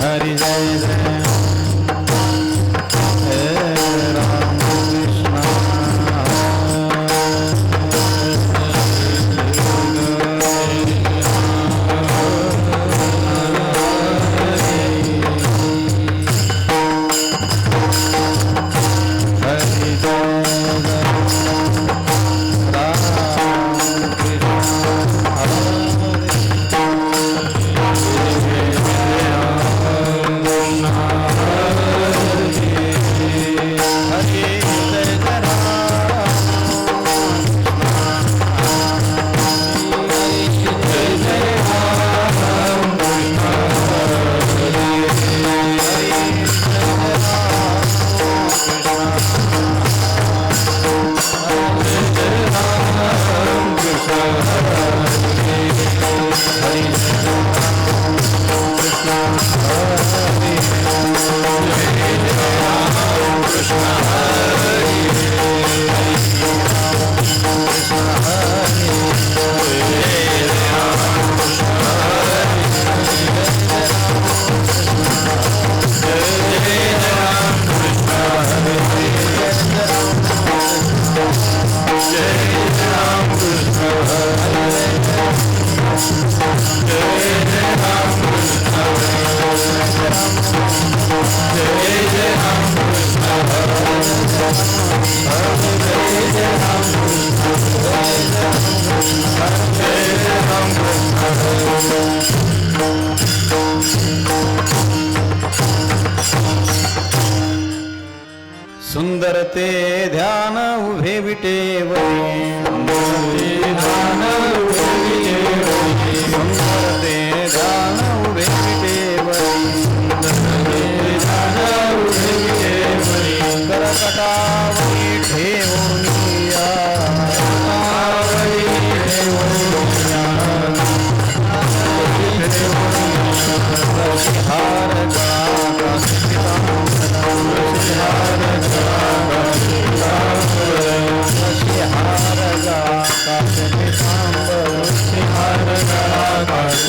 हरि जय जय उभे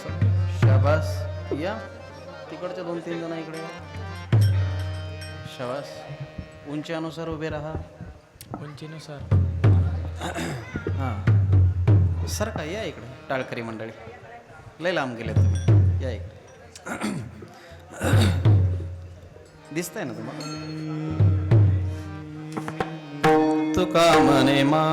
असं. शाबास. या. तिकडच्या दोन तीन जण इकडे. शाबास. उंचीनुसार उभे राहा. उंचीनुसार. हां. सर का या इकडे. टाळकरी मंडळी. लय लांब गेले तुम्ही. या इकडे. दिसतंय ना तुम्हाला? तुका मने माझे